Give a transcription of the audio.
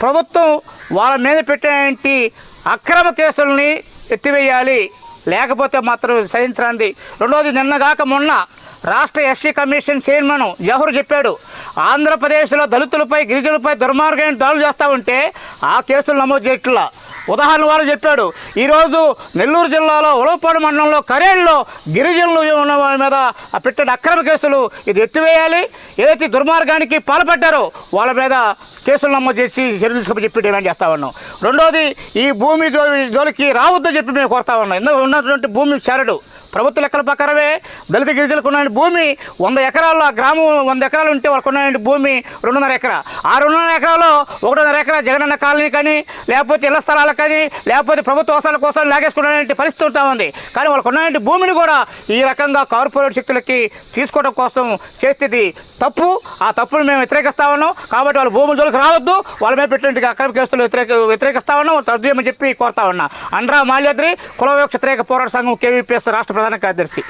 ప్రభుత్వం వాళ్ళ మీద పెట్టినటువంటి అక్రమ కేసుల్ని ఎత్తివేయాలి. లేకపోతే మాత్రం సహించరండి రెండోది నిన్నగాక మొన్న రాష్ట్ర ఎస్సీ కమిషన్ చైర్మన్ జవహర్ చెప్పాడు. ఆంధ్రప్రదేశ్లో దళితులపై గిరిజనులపై దుర్మార్గమైన దాడులు చేస్తూ ఉంటే ఆ కేసులు నమోదు చేయట్లా. ఉదాహరణ వారు చెప్పాడు ఈరోజు నెల్లూరు జిల్లాలో ఉలవపాడు మండలంలో కరేళ్ళలో గిరిజనులు ఉన్న వారి మీద ఆ పెట్టిన అక్రమ కేసులు ఇది ఎత్తివేయాలి. ఏదైతే దుర్మార్గానికి పాల్పడ్డారో వాళ్ళ మీద కేసులు నమోదు చేసి చర్యలు తీసుకోమని చెప్పి డిమాండ్ చేస్తా ఉన్నాం. రెండోది ఈ భూమి జో జోలికి రావద్దని చెప్పి మేము కోరుతా ఉన్నాం. ఎందుకు ఉన్నటువంటి భూమి చేరడు ప్రభుత్వ లెక్కల ప్రకారమే దళిత గిరిజనులకు ఉన్న భూమి వంద ఎకరాల్లో ఆ గ్రామం వంద ఎకరాలు ఉంటే వాళ్ళకు ఉన్న భూమి రెండున్నర ఎకరా. ఆ రెండున్నర ఎకరాలో ఒకటిన్నర ఎకరా జగనన్న కాలనీ కానీ లేకపోతే ఇళ్ళ స్థలాలు కానీ లేకపోతే ప్రభుత్వ అవసరాల కోసం లాగేసుకునే పరిస్థితి ఉంటా ఉంది. కానీ వాళ్ళకు ఉన్నటువంటి భూమిని కూడా ఈ రకంగా కార్పొరేట్ శక్తులకి తీసుకోవడం కోసం చేసేది తప్పు. ఆ తప్పును మేము వ్యతిరేకిస్తా ఉన్నాం. కాబట్టి వాళ్ళ భూముల జోలికి రావద్దు. వాళ్ళ మీద పెట్టినట్టు అక్రమ కేసులు వ్యతిరేక వ్యతిరేకిస్తా ఉన్నాం. తద్దు చెప్పి కోరుతా ఉన్నా. అండ్రా మాల్యాద్రి కుల వ్యతిరేక పోరాట సంఘం కేవీపీఎస్ రాష్ట్ర ప్రధాన కార్యదర్శి.